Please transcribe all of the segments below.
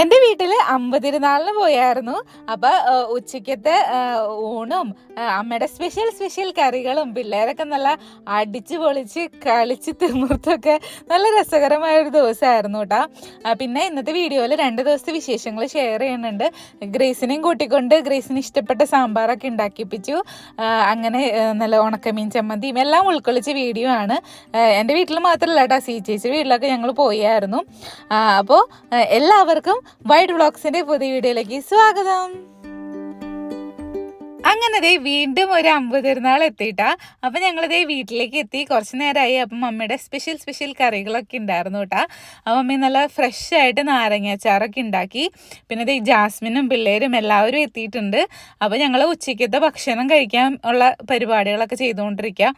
എന്റെ വീട്ടിൽ അമ്പതിരുന്നാളിന് പോയായിരുന്നു. അപ്പോൾ ഉച്ചയ്ക്കത്തെ ഊണും അമ്മയുടെ സ്പെഷ്യൽ സ്പെഷ്യൽ കറികളും പിള്ളേരൊക്കെ നല്ല അടിച്ച് പൊളിച്ച് കളിച്ച് തിമിർത്തൊക്കെ നല്ല രസകരമായ ഒരു ദിവസമായിരുന്നു കേട്ടോ പിന്നെ ഇന്നത്തെ വീഡിയോയിൽ രണ്ട് ദിവസത്തെ വിശേഷങ്ങൾ ഷെയർ ചെയ്യുന്നുണ്ട്. ഗ്രേസിനെയും കൂട്ടിക്കൊണ്ട് ഗ്രേസിന് ഇഷ്ടപ്പെട്ട സാമ്പാറൊക്കെ ഉണ്ടാക്കിപ്പിച്ചു. അങ്ങനെ നല്ല ഉണക്കമീൻ ചമ്മന്തിയും എല്ലാം ഉൾക്കൊള്ളിച്ച വീഡിയോ ആണ്. എന്റെ വീട്ടിൽ മാത്രമല്ല കേട്ടോ സി ചേച്ചി വീട്ടിലൊക്കെ ഞങ്ങൾ പോയായിരുന്നു. അപ്പോൾ എല്ലാവർക്കും വൈഡ് വ്ളോഗ്സിന്റെ പുതിയ വീഡിയോയിലേക്ക് സ്വാഗതം. അങ്ങനെ ദേ വീണ്ടും ഒരു അമ്പത് പെരുന്നാൾ എത്തിയിട്ടാ. അപ്പൊ ഞങ്ങൾ ദേ വീട്ടിലേക്ക് എത്തി. കുറച്ച് നേരമായി അപ്പം മമ്മിയുടെ സ്പെഷ്യൽ സ്പെഷ്യൽ കറികളൊക്കെ ഉണ്ടായിരുന്നു കേട്ടാ. അപ്പം മമ്മി നല്ല ഫ്രഷ് ആയിട്ട് നാരങ്ങ അച്ചാറൊക്കെ ഉണ്ടാക്കി. പിന്നെ ദേ ജാസ്മിനും പിള്ളേരും എല്ലാവരും എത്തിയിട്ടുണ്ട്. അപ്പൊ ഞങ്ങൾ ഉച്ചയ്ക്കത്തെ ഭക്ഷണം കഴിക്കാൻ ഉള്ള പരിപാടികളൊക്കെ ചെയ്തുകൊണ്ടിരിക്കുക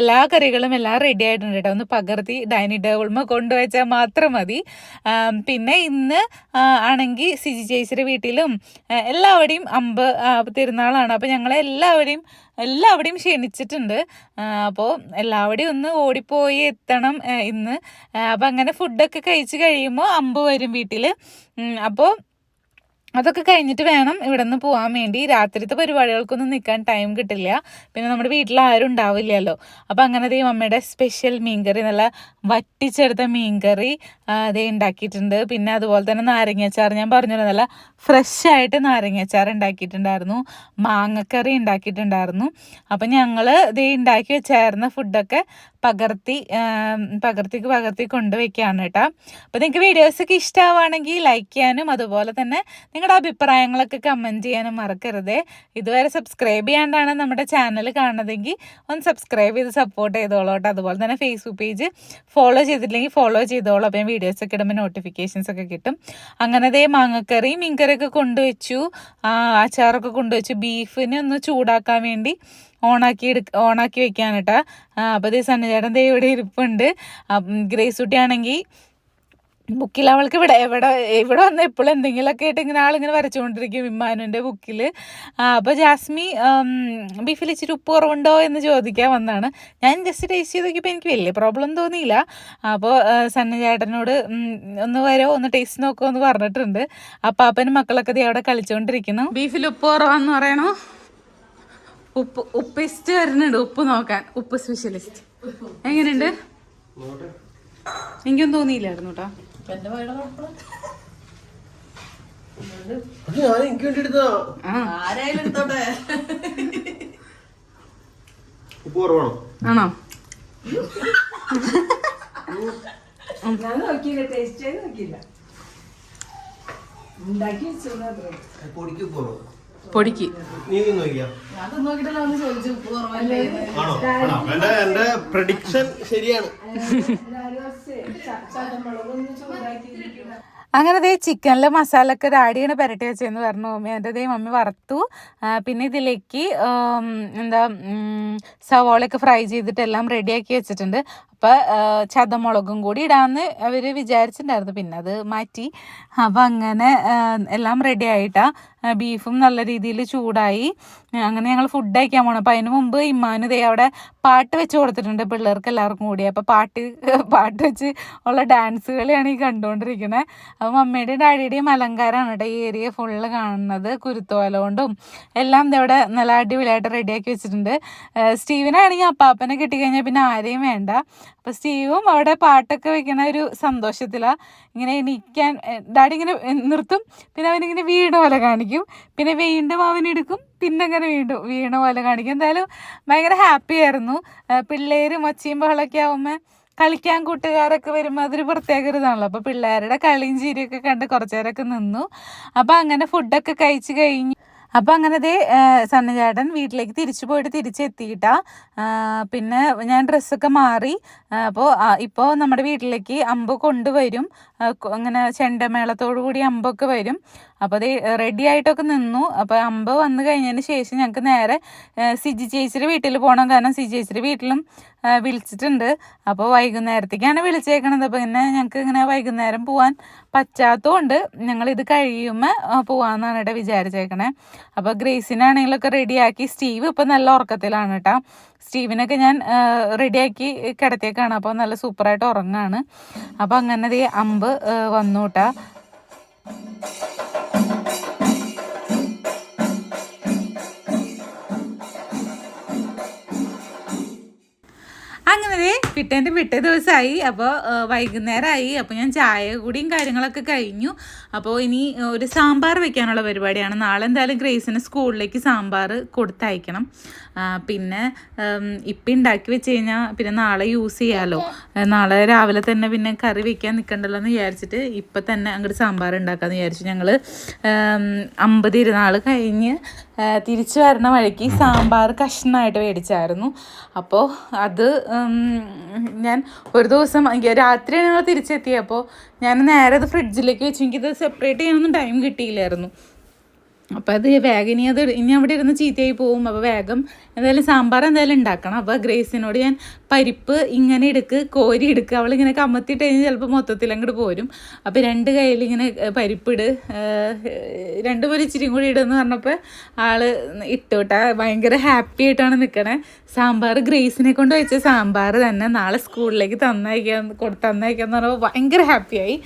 എല്ലാ കറികളും എല്ലാം റെഡി ആയിട്ടുണ്ട് കേട്ടോ. ഒന്ന് പകർത്തി ഡൈനിങ് ടേബിൾമ കൊണ്ടുവച്ചാൽ മാത്രം മതി. പിന്നെ ഇന്ന് ആണെങ്കിൽ സിജി ചേച്ചിയുടെ വീട്ടിലും എല്ലാവരുടെയും അമ്പ് തിരുന്നാളാണ് അപ്പോൾ ഞങ്ങളെ എല്ലാവരെയും എല്ലാവരുടെയും ക്ഷണിച്ചിട്ടുണ്ട്. അപ്പോൾ എല്ലാവരുടെയും ഒന്ന് ഓടിപ്പോയി എത്തണം ഇന്ന്. അപ്പോൾ അങ്ങനെ ഫുഡൊക്കെ കഴിച്ച് കഴിയുമ്പോൾ അമ്പ് വരും വീട്ടിൽ അപ്പോൾ അതൊക്കെ കഴിഞ്ഞിട്ട് വേണം ഇവിടെ നിന്ന് പോകാൻ വേണ്ടി. രാത്രിത്തെ പരിപാടികൾക്കൊന്നും നിൽക്കാൻ ടൈം കിട്ടില്ല. പിന്നെ നമ്മുടെ വീട്ടിൽ ആരും ഉണ്ടാവില്ലല്ലോ. അപ്പം അങ്ങനെ ദേ മമ്മയുടെ സ്പെഷ്യൽ മീൻകറി നല്ല വറ്റിച്ചെടുത്ത മീൻകറി അതേ ഉണ്ടാക്കിയിട്ടുണ്ട്. പിന്നെ അതുപോലെ തന്നെ നാരങ്ങാച്ചാർ ഞാൻ പറഞ്ഞല്ലോ നല്ല ഫ്രഷ് ആയിട്ട് നാരങ്ങാച്ചാർ ഉണ്ടാക്കിയിട്ടുണ്ടായിരുന്നു. മാങ്ങക്കറി ഉണ്ടാക്കിയിട്ടുണ്ടായിരുന്നു. അപ്പം ഞങ്ങൾ ദേ ഉണ്ടാക്കി വെച്ചായിരുന്ന ഫുഡൊക്കെ പകർത്തി പകർത്തിക്ക് പകർത്തി കൊണ്ടുവയ്ക്കുകയാണ് കേട്ടോ. അപ്പോൾ നിങ്ങൾക്ക് വീഡിയോസൊക്കെ ഇഷ്ടമാവുകയാണെങ്കിൽ ലൈക്ക് ചെയ്യാനും അതുപോലെ തന്നെ നിങ്ങളുടെ അഭിപ്രായങ്ങളൊക്കെ കമന്റ് ചെയ്യാനും മറക്കരുത്. ഇതുവരെ സബ്സ്ക്രൈബ് ചെയ്യാണ്ടാണ് നമ്മുടെ ചാനൽ കാണുന്നതെങ്കിൽ ഒന്ന് സബ്സ്ക്രൈബ് ചെയ്ത് സപ്പോർട്ട് ചെയ്തോളൂ കേട്ടോ. അതുപോലെ തന്നെ ഫേസ്ബുക്ക് പേജ് ഫോളോ ചെയ്തിട്ടില്ലെങ്കിൽ ഫോളോ ചെയ്തോളൂ. അപ്പോൾ ഞാൻ വീഡിയോസ് ഒക്കെ ഇടുമ്പോൾ നോട്ടിഫിക്കേഷൻസ് ഒക്കെ കിട്ടും. അങ്ങനെ ദേ മാങ്ങക്കറി മീൻകറിയൊക്കെ കൊണ്ടുവച്ചു. അച്ചാറൊക്കെ കൊണ്ടുവച്ചു. ബീഫിനെ ഒന്ന് ചൂടാക്കാൻ വേണ്ടി ഓണാക്കി എടുക്ക ഓണാക്കി വെക്കാൻ കേട്ടോ അപ്പോൾ ഇത് സണ്ണിചേട്ടൻ ദേ ഇവിടെ ഇരിപ്പുണ്ട്. ഗ്രേസ് കുട്ടിയാണെങ്കിൽ ബുക്കിൽ അവൾക്ക് ഇവിടെ എവിടെ ഇവിടെ വന്ന് എപ്പോഴും എന്തെങ്കിലുമൊക്കെ ആയിട്ട് ഇങ്ങനെ ആളിങ്ങനെ വരച്ചുകൊണ്ടിരിക്കും ഇമ്മാനുവിന്റെ ബുക്കിൽ. അപ്പോൾ ജാസ്മി ബീഫിൽ ഇച്ചിരി ഉപ്പ് കുറവുണ്ടോ എന്ന് ചോദിക്കാൻ വന്നതാണ് ഞാൻ ജസ്റ്റ് ടേസ്റ്റ് ചെയ്ത് നോക്കിയപ്പോൾ എനിക്ക് വലിയ പ്രോബ്ലം തോന്നിയില്ല. അപ്പോൾ സണ്ണി ഒന്ന് വരോ ഒന്ന് ടേസ്റ്റ് നോക്കുമോ എന്ന് പറഞ്ഞിട്ടുണ്ട്. അപ്പം അപ്പനും മക്കളൊക്കെ അവിടെ കളിച്ചുകൊണ്ടിരിക്കുന്നു ബീഫിൽ ഉപ്പ് കുറവാന്ന് പറയണോ? ഉപ്പ് ഉപ്പിസ്റ്റ് വരുന്നുണ്ട് ഉപ്പ് നോക്കാൻ. ഉപ്പ് സ്പെഷ്യലിസ്റ്റ് എങ്ങനെയുണ്ട്? എനിക്കൊന്നും തോന്നിയില്ലായിരുന്നു കേട്ടോ ആണോ? ഞാൻ നോക്കിയില്ല ടേസ്റ്റ് നോക്കിയില്ല. ഉണ്ടാക്കി വെച്ചു പൊടിക്ക് കുറവാ. പൊടിക്ക്. അത് എന്റെ പ്രഡിക്ഷൻ ശരിയാണ്. അങ്ങനെ ദേ ചിക്കനിലെ മസാല ഒക്കെ ഡാഡിയാണ് പുരട്ടി വെച്ചതെന്ന് പറഞ്ഞു. മമ്മി എന്റെ ദേ മമ്മി വറുത്തു. പിന്നെ ഇതിലേക്ക് എന്താ സവോളയൊക്കെ ഫ്രൈ ചെയ്തിട്ട് എല്ലാം റെഡിയാക്കി വെച്ചിട്ടുണ്ട്. അപ്പോൾ ചതമുളകും കൂടി ഇടാമെന്ന് അവർ വിചാരിച്ചിട്ടുണ്ടായിരുന്നു. പിന്നെ അത് മാറ്റി. അപ്പം അങ്ങനെ എല്ലാം റെഡി ആയിട്ടാ. ബീഫും നല്ല രീതിയിൽ ചൂടായി. അങ്ങനെ ഞങ്ങൾ ഫുഡ് കഴിക്കാൻ പോകണം അപ്പോൾ അതിന് മുമ്പ് ഇമ്മാനുദേ അവിടെ പാട്ട് വെച്ച് കൊടുത്തിട്ടുണ്ട് പിള്ളേർക്ക് എല്ലാവർക്കും കൂടി. അപ്പോൾ പാട്ട് പാട്ട് വെച്ച് ഉള്ള ഡാൻസ് കളിയാണ് ഈ കണ്ടുകൊണ്ടിരിക്കുന്നത് അപ്പോൾ മമ്മിയുടെയും ഡാഡിയുടെയും അലങ്കാരമാണ് കേട്ടോ ഈ ഏരിയ ഫുള്ള് കാണുന്നത്. കുരുത്തോല കൊണ്ടും എല്ലാം ഇവിടെ നല്ല അടിപൊളിയായിട്ട് റെഡിയാക്കി വെച്ചിട്ടുണ്ട്. സ്റ്റീവനാണെങ്കിൽ അപ്പാപ്പനെ കിട്ടിക്കഴിഞ്ഞാൽ പിന്നെ ആരെയും വേണ്ട. അപ്പോൾ സ്റ്റീവും അവിടെ പാട്ടൊക്കെ വെക്കണ ഒരു സന്തോഷത്തിലാണ് ഇങ്ങനെ നിൽക്കാൻ ഡാഡി ഇങ്ങനെ നിർത്തും. പിന്നെ അവനിങ്ങനെ വീണ പോലെ കാണിക്കും. പിന്നെ വീണ്ടും അവനെടുക്കും പിന്നെ അങ്ങനെ വീണ്ടും വീണ പോലെ കാണിക്കും. എന്തായാലും ഭയങ്കര ഹാപ്പി ആയിരുന്നു. പിള്ളേര് ഒച്ചയും ബഹളമൊക്കെ ആവുമ്പോൾ കളിക്കാൻ കൂട്ടുകാരൊക്കെ വരുമ്പോൾ അതൊരു പ്രത്യേക ഇതാണല്ലോ. അപ്പോൾ പിള്ളേരുടെ കളിയും ചിരിയൊക്കെ കണ്ട് കുറച്ച് നേരമൊക്കെ നിന്നു. അപ്പോൾ അങ്ങനെ ഫുഡൊക്കെ കഴിച്ച് കഴിഞ്ഞ് അപ്പോൾ അങ്ങനെ ദേ സണ്ണചേട്ടൻ വീട്ടിലേക്ക് തിരിച്ചു പോയിട്ട് തിരിച്ചെത്തിയിട്ടാ. പിന്നെ ഞാൻ ഡ്രസ്സൊക്കെ മാറി. അപ്പോൾ ഇപ്പോൾ നമ്മുടെ വീട്ടിലേക്ക് അമ്പ് കൊണ്ടുവരും. അങ്ങനെ ചെണ്ടമേളത്തോടു കൂടി അമ്പൊക്കെ വരും. അപ്പോൾ അത് റെഡി ആയിട്ടൊക്കെ നിന്നു. അപ്പോൾ അമ്പ് വന്നു കഴിഞ്ഞതിന് ശേഷം ഞങ്ങൾക്ക് നേരെ സിജി ചേച്ചിയുടെ വീട്ടിൽ പോകണം കാരണം സിജി ചേച്ചിയുടെ വീട്ടിലും വിളിച്ചിട്ടുണ്ട്. അപ്പോൾ വൈകുന്നേരത്തേക്കാണ് വിളിച്ചേക്കണത്. അപ്പോൾ പിന്നെ ഞങ്ങൾക്ക് ഇങ്ങനെ വൈകുന്നേരം പോകാൻ പറ്റാത്തതുകൊണ്ട് ഞങ്ങളിത് കഴിയുമ്പോൾ പോകാമെന്നാണ് കേട്ടോ വിചാരിച്ചേക്കണേ. അപ്പോൾ ഗ്രേസിനാണെങ്കിലൊക്കെ റെഡിയാക്കി സ്റ്റീവ് ഇപ്പം നല്ല ഉറക്കത്തിലാണ് കേട്ടോ സ്റ്റീവിനൊക്കെ ഞാൻ റെഡിയാക്കി കിടത്തിയേക്കാണ്. അപ്പോൾ നല്ല സൂപ്പറായിട്ട് ഉറങ്ങാണ്. അപ്പോൾ അങ്ങനെ അമ്പ് ആ, വന്നു കേട്ടോ പിറ്റേന്റെ പിറ്റേ ദിവസമായി അപ്പോൾ വൈകുന്നേരമായി അപ്പോൾ ഞാൻ ചായ കൂടിയും കാര്യങ്ങളൊക്കെ കഴിഞ്ഞു. അപ്പോൾ ഇനി ഒരു സാമ്പാർ വെക്കാനുള്ള പരിപാടിയാണ്. നാളെ എന്തായാലും ഗ്രേസിന് സ്കൂളിലേക്ക് സാമ്പാർ കൊടുത്തയക്കണം. പിന്നെ ഇപ്പം ഉണ്ടാക്കി വെച്ച് കഴിഞ്ഞാൽ പിന്നെ നാളെ യൂസ് ചെയ്യാമല്ലോ നാളെ രാവിലെ തന്നെ പിന്നെ കറി വെക്കാൻ നിൽക്കണ്ടല്ലോ എന്ന് വിചാരിച്ചിട്ട് ഇപ്പം തന്നെ അങ്ങോട്ട് സാമ്പാർ ഉണ്ടാക്കാമെന്ന് വിചാരിച്ചു. ഞങ്ങൾ അമ്പത് ഇരുന്നാൾ കഴിഞ്ഞ് തിരിച്ചു വരുന്ന വഴിക്ക് സാമ്പാർ കഷ്ണമായിട്ട് മേടിച്ചായിരുന്നു അപ്പോൾ അത് ഞാൻ ഒരു ദിവസം രാത്രിയാണ് രാത്രി ഞങ്ങൾ തിരിച്ചെത്തിയപ്പോൾ ഞാൻ നേരെ അത് ഫ്രിഡ്ജിലേക്ക് വെച്ചു. എനിക്കിത് സെപ്പറേറ്റ് ചെയ്യാനൊന്നും ടൈം കിട്ടിയില്ലായിരുന്നു. അപ്പോൾ അത് വേഗം ഇനി അത് ഇനി അവിടെ ഇരുന്ന് ചീത്തയായി പോവും. അപ്പോൾ വേഗം എന്തായാലും സാമ്പാർ എന്തായാലും ഉണ്ടാക്കണം. അപ്പോൾ ഗ്രേസിനോട് ഞാൻ പരിപ്പ് ഇങ്ങനെ എടുക്ക് കോരി എടുക്കുക അവളിങ്ങനെ കമ്മത്തിയിട്ട് കഴിഞ്ഞാൽ ചിലപ്പോൾ മൊത്തത്തിൽ അങ്ങോട്ട് പോരും. അപ്പോൾ രണ്ട് ഏഹ്, പരിപ്പിട് രണ്ടു പോലെ ഇച്ചിരി കൂടി ഇടുമെന്ന് പറഞ്ഞപ്പോൾ ആൾ ഇട്ടു കേട്ടാ ഭയങ്കര ഹാപ്പി ആയിട്ടാണ് നിൽക്കണേ സാമ്പാർ ഗ്രേസിനെ കൊണ്ട് വെച്ച സാമ്പാർ തന്നെ നാളെ സ്കൂളിലേക്ക് തന്നയക്കാൻ കൊടു തന്നയക്കാന്ന് പറഞ്ഞപ്പോൾ ഭയങ്കര ഹാപ്പിയായി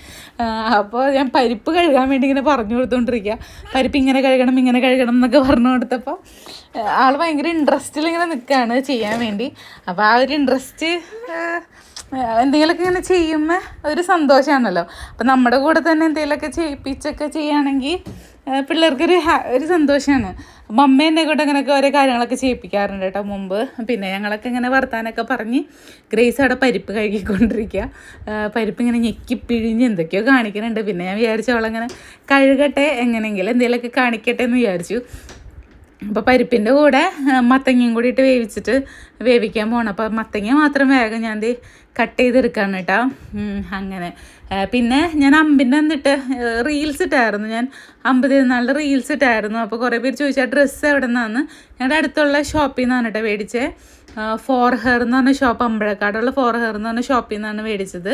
അപ്പോൾ ഞാൻ പരിപ്പ് കഴുകാൻ വേണ്ടി ഇങ്ങനെ പറഞ്ഞു കൊടുത്തോണ്ടിരിക്കുക പരിപ്പ് ഇങ്ങനെ കഴുകണം ഇങ്ങനെ കഴുകണം എന്നൊക്കെ പറഞ്ഞു കൊടുത്തപ്പോൾ ആൾ ഭയങ്കര ഇൻട്രസ്റ്റിൽ ഇങ്ങനെ നിൽക്കുകയാണ് ചെയ്യാൻ വേണ്ടി. അപ്പോൾ ആ ഒരു ഇൻട്രസ്റ്റ് എന്തെങ്കിലുമൊക്കെ ഇങ്ങനെ ചെയ്യുമ്പോൾ ഒരു സന്തോഷമാണല്ലോ അപ്പം നമ്മുടെ കൂടെ തന്നെ എന്തെങ്കിലുമൊക്കെ ചെയ്യിപ്പിച്ചൊക്കെ ചെയ്യുകയാണെങ്കിൽ പിള്ളേർക്കൊരു ഒരു സന്തോഷമാണ് അപ്പം അമ്മ എന്നെ കൂടെ അങ്ങനെയൊക്കെ ഓരോ കാര്യങ്ങളൊക്കെ ചെയ്യിപ്പിക്കാറുണ്ട് കേട്ടോ മുമ്പ്. പിന്നെ ഞങ്ങളൊക്കെ ഇങ്ങനെ വർത്താനൊക്കെ പറഞ്ഞ് ഗ്രേസ് അവിടെ പരിപ്പ് കഴുകിക്കൊണ്ടിരിക്കുക. പരിപ്പ് ഇങ്ങനെ ഞെക്കി പിഴിഞ്ഞ് എന്തൊക്കെയോ കാണിക്കുന്നുണ്ട്. പിന്നെ ഞാൻ വിചാരിച്ചു അവളങ്ങനെ കഴുകട്ടെ എങ്ങനെയെങ്കിലും എന്തെങ്കിലുമൊക്കെ കാണിക്കട്ടെ എന്ന് വിചാരിച്ചു. അപ്പോൾ പരിപ്പിന്റെ കൂടെ മത്തങ്ങയും കൂടി ഇട്ട് വേവിച്ചിട്ട് വേവിക്കാൻ പോകണം അപ്പോൾ മത്തങ്ങ മാത്രം വേഗം ഞാൻ കട്ട് ചെയ്തെടുക്കാണ് കേട്ടോ. അങ്ങനെ. പിന്നെ ഞാൻ അമ്പിന്റെ എന്നിട്ട് റീൽസ് ഇട്ടായിരുന്നു. ഞാൻ അമ്പ് നാളിൽ റീൽസ് ഇട്ടായിരുന്നു. അപ്പോൾ കുറേ പേര് ചോദിച്ചാൽ ഡ്രസ്സ് എവിടെ നിന്നാന്ന് ഞങ്ങളുടെ അടുത്തുള്ള ഷോപ്പിൽ നിന്നാണ് കേട്ടോ മേടിച്ചത് ഫോർ ഹെയർ എന്ന് പറഞ്ഞ ഷോപ്പ് അമ്പഴക്കാടുള്ള ഫോർ ഹെയർ എന്ന് പറഞ്ഞ ഷോപ്പിൽ നിന്നാണ് മേടിച്ചത്.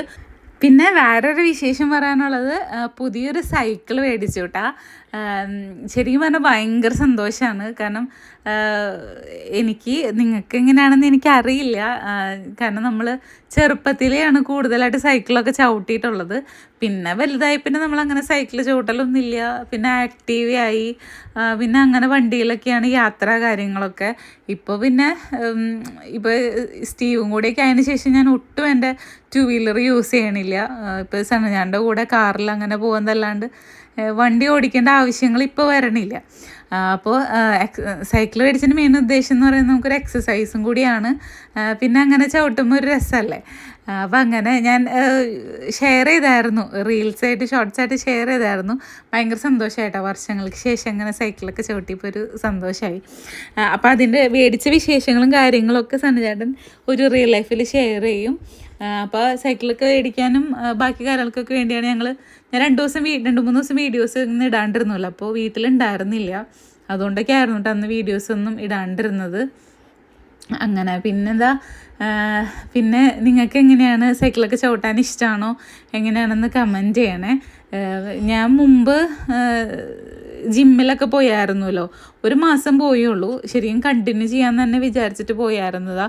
പിന്നെ വേറൊരു വിശേഷം പറയാനുള്ളത് പുതിയൊരു സൈക്കിൾ മേടിച്ചു കേട്ടാ. ശരിക്കും പറഞ്ഞാൽ ഭയങ്കര സന്തോഷമാണ് കാരണം എനിക്ക് നിങ്ങൾക്ക് എങ്ങനെയാണെന്ന് എനിക്കറിയില്ല. കാരണം നമ്മൾ ചെറുപ്പത്തിലെയാണ് കൂടുതലായിട്ട് സൈക്കിളൊക്കെ ചവിട്ടിയിട്ടുള്ളത്. പിന്നെ വലുതായി പിന്നെ നമ്മൾ അങ്ങനെ സൈക്കിൾ ചവിട്ടലൊന്നുമില്ല. പിന്നെ ആക്റ്റീവ് ആയി. പിന്നെ അങ്ങനെ വണ്ടിയിലൊക്കെയാണ് യാത്ര കാര്യങ്ങളൊക്കെ. ഇപ്പോൾ പിന്നെ ഇപ്പോൾ സ്റ്റീവും കൂടെയൊക്കെ അതിന് ശേഷം ഞാൻ ഒട്ടും എന്റെ ടു വീലർ യൂസ് ചെയ്യണില്ല. ഇപ്പോൾ സനഞ്ഞാന്റെ കൂടെ കാറിൽ അങ്ങനെ പോകുന്നതല്ലാണ്ട് വണ്ടി ഓടിക്കേണ്ട ആവശ്യങ്ങൾ ഇപ്പോൾ വരണില്ല. അപ്പോൾ സൈക്കിൾ മേടിച്ചതിന് മെയിൻ ഉദ്ദേശം എന്ന് പറയുന്നത് നമുക്കൊരു എക്സസൈസും കൂടിയാണ്. പിന്നെ അങ്ങനെ ചവിട്ടുമ്പോൾ ഒരു രസമല്ലേ അപ്പോൾ അങ്ങനെ ഞാൻ ഷെയർ ചെയ്തായിരുന്നു. റീൽസായിട്ട് ആയിട്ട് ഷോർട്സ് ആയിട്ട് ഷെയർ ചെയ്തായിരുന്നു. ഭയങ്കര സന്തോഷമായിട്ടോ വർഷങ്ങൾക്ക് ശേഷം അങ്ങനെ സൈക്കിളൊക്കെ ചവിട്ടിയപ്പോൾ ഒരു സന്തോഷമായി അപ്പോൾ അതിന്റെ മേടിച്ച വിശേഷങ്ങളും കാര്യങ്ങളൊക്കെ സണ്ണചേട്ടൻ ഒരു റിയൽ ലൈഫിൽ ഷെയർ ചെയ്യും. അപ്പോൾ സൈക്കിളൊക്കെ മേടിക്കാനും ബാക്കി കാര്യങ്ങൾക്കൊക്കെ വേണ്ടിയാണ് ഞങ്ങൾ ഞാൻ രണ്ട് ദിവസം രണ്ട് മൂന്ന് ദിവസം വീഡിയോസ് ഇന്ന് ഇടാണ്ടിരുന്നല്ലോ. അപ്പോൾ വീട്ടിലുണ്ടായിരുന്നില്ല. അതുകൊണ്ടൊക്കെ ആയിരുന്നു കേട്ടോ അന്ന് വീഡിയോസ് ഒന്നും ഇടാണ്ടിരുന്നത്. അങ്ങനെ പിന്നെന്താ പിന്നെ നിങ്ങൾക്ക് എങ്ങനെയാണ് സൈക്കിളൊക്കെ ചവിട്ടാൻ ഇഷ്ടമാണോ എങ്ങനെയാണെന്ന് കമന്റ് ചെയ്യണേ. ഞാൻ മുമ്പ് ജിമ്മിലൊക്കെ പോയായിരുന്നല്ലോ. ഒരു മാസം പോയുള്ളൂ. ശരിക്കും കണ്ടിന്യൂ ചെയ്യാൻ തന്നെ വിചാരിച്ചിട്ട് പോയായിരുന്നതാ.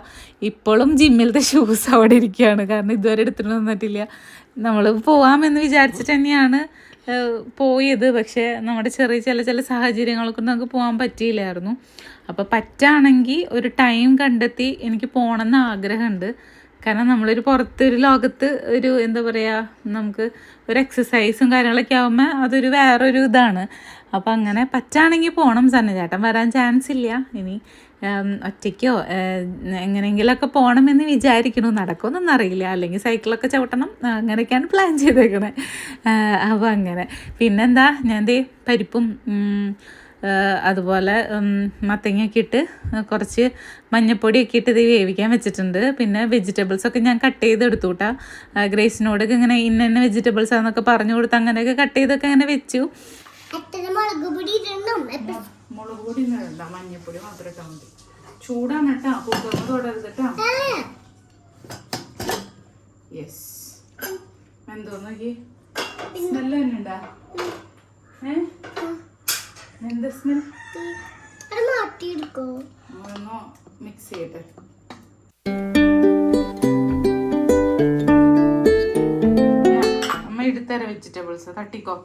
ഇപ്പോഴും ജിമ്മിലത്തെ ഷൂസ് അവിടെ ഇരിക്കുകയാണ്. കാരണം ഇതുവരെ എടുത്തിട്ട് വന്നിട്ടില്ല. നമ്മൾ പോവാമെന്ന് വിചാരിച്ചിട്ട് തന്നെയാണ് പോയത്. പക്ഷേ നമ്മുടെ ചെറിയ ചില ചില സാഹചര്യങ്ങളൊക്കെ നമുക്ക് പോകാൻ പറ്റിയില്ലായിരുന്നു. അപ്പോൾ പറ്റാണെങ്കിൽ ഒരു ടൈം കണ്ടെത്തി എനിക്ക് പോകണമെന്ന് ആഗ്രഹമുണ്ട് കാരണം നമ്മളൊരു പുറത്തൊരു ലോകത്ത് ഒരു എന്താ പറയുക നമുക്ക് ഒരു എക്സസൈസും കാര്യങ്ങളൊക്കെ ആകുമ്പോൾ അതൊരു വേറൊരു ഇതാണ്. അപ്പോൾ അങ്ങനെ പറ്റുകയാണെങ്കിൽ പോകണം സന്നചേട്ടൻ വരാൻ ചാൻസ് ഇല്ല. ഇനി ഒറ്റയ്ക്കോ? എങ്ങനെയെങ്കിലുമൊക്കെ പോകണമെന്ന് വിചാരിക്കണു നടക്കുമെന്നൊന്നും അറിയില്ല. അല്ലെങ്കിൽ സൈക്കിളൊക്കെ ചവിട്ടണം. അങ്ങനെയൊക്കെയാണ് പ്ലാൻ ചെയ്തേക്കണേ. അപ്പോൾ അങ്ങനെ. പിന്നെന്താ? ഞാൻ ദേ പരിപ്പും അതുപോലെ മത്തങ്ങയൊക്കെ ഇട്ട് കുറച്ച് മഞ്ഞപ്പൊടിയൊക്കെ ഇട്ട് ഇത് വേവിക്കാൻ വെച്ചിട്ടുണ്ട്. പിന്നെ വെജിറ്റബിൾസൊക്കെ ഞാൻ കട്ട് ചെയ്ത് കേട്ടോ ഗ്രേസിനോടൊക്കെ ഇങ്ങനെ ഇന്ന ഇന്ന വെജിറ്റബിൾസ് ആണെന്നൊക്കെ പറഞ്ഞു കൊടുത്ത് അങ്ങനെയൊക്കെ കട്ട് ചെയ്തൊക്കെ അങ്ങനെ വെച്ചു. മുളക് പൊടി വേണ്ട മഞ്ഞപ്പൊടി മാത്രം ഇട്ടാൽ മതി. ചൂടാണ് കേട്ടോ കുക്കറിന് തൊടരുത് കേട്ടോ യെസ് എന്തോ നോക്കി സ്മെല്ല് തന്നെ ഉണ്ടാ ഏ എന്താ സ്മെൽ ഒന്ന് മിക്സ് ചെയ്യട്ടെ. അമ്മ എടുത്തര വെജിറ്റബിൾസ് തട്ടിക്കോ.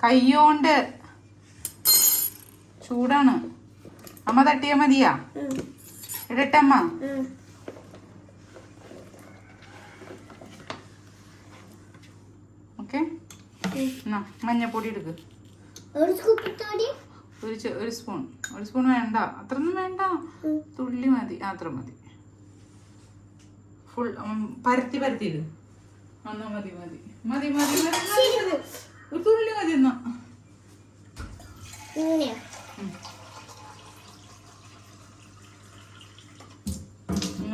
കയ്യോണ്ട് ചൂടാണ്. അമ്മ തട്ടിയാ മതിയാ? ഇടട്ടമ്മ. ഓക്കെ? മഞ്ഞപ്പൊടി എടുക്ക്. ഒരു ഒരു സ്പൂൺ. ഒരു സ്പൂൺ വേണ്ട. അത്രയൊന്നും വേണ്ട. തുള്ളി മതി. അത്ര മതി. ഫുൾ പരത്തി പരത്തി മതി മതി. മതി മതി മതി ഒരു തുള്ളി മതി എന്നാ.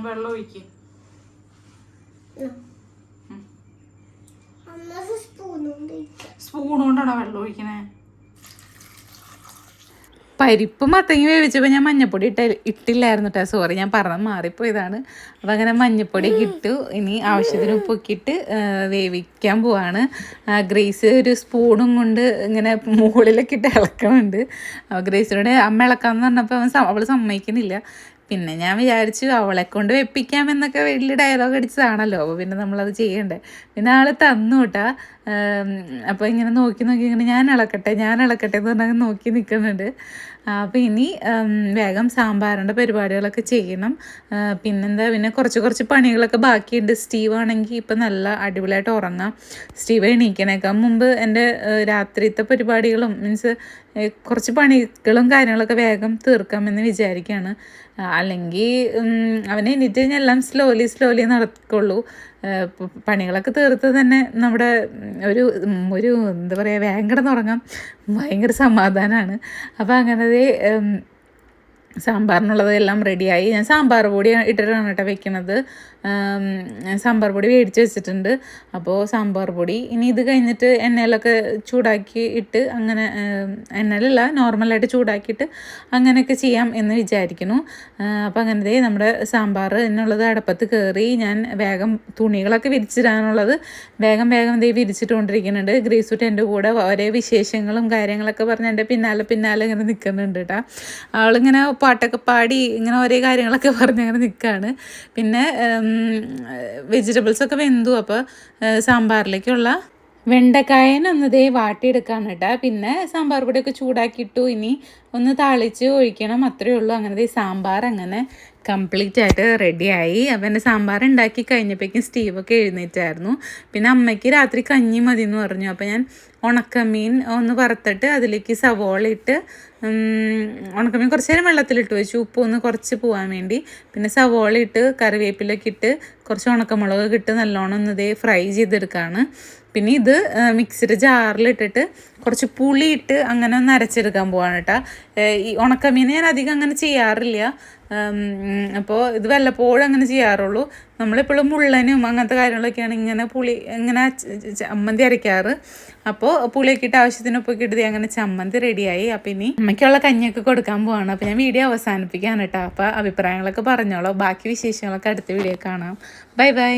വെള്ളം ഒഴിക്ക്. സ്പൂൺ കൊണ്ടാണോ വെള്ളം ഒഴിക്കണേ? പരിപ്പ് മത്തങ്ങി വേവിച്ചപ്പോൾ ഞാൻ മഞ്ഞപ്പൊടി ഇട്ട ഇട്ടില്ലായിരുന്നു കേട്ടോ സോറി ഞാൻ പറഞ്ഞ മാറിപ്പോയതാണ്. അപ്പം അങ്ങനെ മഞ്ഞപ്പൊടി ഇട്ടു. ഇനി ആവശ്യത്തിന് ഉപ്പൊക്കിയിട്ട് ഇട്ട് വേവിക്കാൻ പോവാണ്. ഗ്രേസ് ഒരു സ്പൂണും കൊണ്ട് ഇങ്ങനെ മുകളിലൊക്കെ ഇട്ട് ഇളക്കണുണ്ട്. അപ്പോൾ ഗ്രേസിനോട് അമ്മ ഇളക്കാമെന്ന് പറഞ്ഞപ്പോൾ അവൻ അവൾ അവൾ സമ്മതിക്കുന്നില്ല. പിന്നെ ഞാൻ വിചാരിച്ചു അവളെ കൊണ്ട് വെപ്പിക്കാം എന്നൊക്കെ വലിയ ഡയലോഗ് അടിച്ചതാണല്ലോ. അപ്പോൾ പിന്നെ നമ്മളത് ചെയ്യണ്ടേ. പിന്നെ ആൾ തന്നു കേട്ടാ അപ്പോൾ ഇങ്ങനെ നോക്കി നോക്കി ഇങ്ങനെ ഞാൻ ഇളക്കട്ടെ ഞാൻ ഇളക്കട്ടെ എന്ന് പറഞ്ഞാൽ നോക്കി നിൽക്കുന്നുണ്ട് അപ്പോൾ ഇനി വേഗം സാമ്പാറിന്റെ പരിപാടികളൊക്കെ ചെയ്യണം. പിന്നെന്താ പിന്നെ കുറച്ച് കുറച്ച് പണികളൊക്കെ ബാക്കിയുണ്ട്. സ്റ്റീവ് ആണെങ്കിൽ ഇപ്പം നല്ല അടിപൊളിയായിട്ട് ഉറങ്ങാം. സ്റ്റീവ് എണീക്കണേക്കാൾ മുമ്പ് എന്റെ രാത്രിത്തെ പരിപാടികളും മീൻസ് കുറച്ച് പണികളും കാര്യങ്ങളൊക്കെ വേഗം തീർക്കാമെന്ന് വിചാരിക്കുകയാണ് അല്ലെങ്കിൽ അവനെ എണീറ്റ് കഴിഞ്ഞാൽ എല്ലാം സ്ലോലി സ്ലോലി നടക്കുള്ളൂ. പണികളൊക്കെ തീർത്ത് തന്നെ നമ്മുടെ ഒരു ഒരു എന്താ പറയുക വേഗം കിടന്നുറങ്ങാം ഭയങ്കര സമാധാനമാണ് അപ്പോൾ അങ്ങനെ സാമ്പാറിനുള്ളത് എല്ലാം റെഡിയായി. ഞാൻ സാമ്പാർ പൊടി ഇട്ടിട്ടാണ് കേട്ടോ വെക്കണത്. സാമ്പാർ പൊടി മേടിച്ച് വെച്ചിട്ടുണ്ട്. അപ്പോൾ സാമ്പാർ പൊടി. ഇനി ഇത് കഴിഞ്ഞിട്ട് എണ്ണയിലൊക്കെ ചൂടാക്കി ഇട്ട് അങ്ങനെ എണ്ണയിലല്ല നോർമലായിട്ട് ചൂടാക്കിയിട്ട് അങ്ങനെയൊക്കെ ചെയ്യാം എന്ന് വിചാരിക്കുന്നു. അപ്പോൾ അങ്ങനത്തെ നമ്മുടെ സാമ്പാർ എന്നുള്ളത് അടപ്പത്ത് കയറി ഞാൻ വേഗം തുണികളൊക്കെ വിരിച്ചിടാനുള്ളത് വേഗം വേഗം ദേ വിരിച്ചിട്ടുകൊണ്ടിരിക്കുന്നുണ്ട്. ഗ്രീസുട്ട് എന്റെ കൂടെ ഓരോ വിശേഷങ്ങളും കാര്യങ്ങളൊക്കെ പറഞ്ഞ് എന്റെ പിന്നാലെ പിന്നാലെ ഇങ്ങനെ നിൽക്കുന്നുണ്ട് കേട്ടോ. അവളിങ്ങനെ പാട്ടൊക്കെ പാടി ഇങ്ങനെ ഓരോ കാര്യങ്ങളൊക്കെ പറഞ്ഞ് അങ്ങനെ നിൽക്കുകയാണ് പിന്നെ വെജിറ്റബിൾസൊക്കെ വെന്തു. അപ്പോൾ സാമ്പാറിലേക്കുള്ള വെണ്ടക്കായൻ ദേ വാട്ടിയെടുക്കാണ് കേട്ടോ. പിന്നെ സാമ്പാർ പൊടിയൊക്കെ ചൂടാക്കിയിട്ടു ഇനി ഒന്ന് താളിച്ച് ഒഴിക്കണം. അത്രയേ ഉള്ളൂ. അങ്ങനെ ദേ സാമ്പാർ അങ്ങനെ കംപ്ലീറ്റ് ആയിട്ട് റെഡിയായി അപ്പം എന്റെ സാമ്പാർ ഉണ്ടാക്കി കഴിഞ്ഞപ്പോഴേക്കും സ്റ്റീവൊക്കെ എഴുന്നേറ്റായിരുന്നു. പിന്നെ അമ്മയ്ക്ക് രാത്രി കഞ്ഞി മതി എന്ന് പറഞ്ഞു. അപ്പോൾ ഞാൻ ഉണക്കമീൻ ഒന്ന് വറുത്തിട്ട് അതിലേക്ക് സവോള ഇട്ട് ഉണക്കമീൻ കുറച്ച് നേരം വെള്ളത്തിലിട്ട് വെച്ചു. ഉപ്പ് ഒന്ന് കുറച്ച് പോകാൻ വേണ്ടി. പിന്നെ സവോള ഇട്ട് കറിവേപ്പിലൊക്കെ ഇട്ട് കുറച്ച് ഉണക്കമുളക് ഇട്ട് നല്ലോണം ഒന്ന് ഇതേ ഫ്രൈ ചെയ്തെടുക്കുകയാണ് പിന്നെ ഇത് മിക്സിയുടെ ജാറിലിട്ടിട്ട് കുറച്ച് പുളി ഇട്ട് അങ്ങനെ ഒന്ന് അരച്ചെടുക്കാൻ പോവാണ് കേട്ടോ ഈ ഉണക്കമീൻ ഞാൻ അധികം അങ്ങനെ ചെയ്യാറില്ല. അപ്പോൾ ഇത് വല്ലപ്പോഴും അങ്ങനെ ചെയ്യാറുള്ളൂ. നമ്മളെപ്പോഴും മുള്ളനും അങ്ങനത്തെ കാര്യങ്ങളൊക്കെയാണ് ഇങ്ങനെ പുളി ഇങ്ങനെ ചമ്മന്തി അരയ്ക്കാറ്. അപ്പോൾ പുളിയൊക്കെ ഇട്ട് ആവശ്യത്തിനൊപ്പൊക്കെ അങ്ങനെ ചമ്മന്തി റെഡിയായി. അപ്പം ഇനി അമ്മയ്ക്കുള്ള കഞ്ഞിയൊക്കെ കൊടുക്കാൻ പോവാണ്. അപ്പോൾ ഞാൻ വീഡിയോ അവസാനിപ്പിക്കാൻ കേട്ടോ. അപ്പോൾ അഭിപ്രായങ്ങളൊക്കെ പറഞ്ഞോളൂ. ബാക്കി വിശേഷങ്ങളൊക്കെ അടുത്ത വീഡിയോ കാണാം. Bye bye.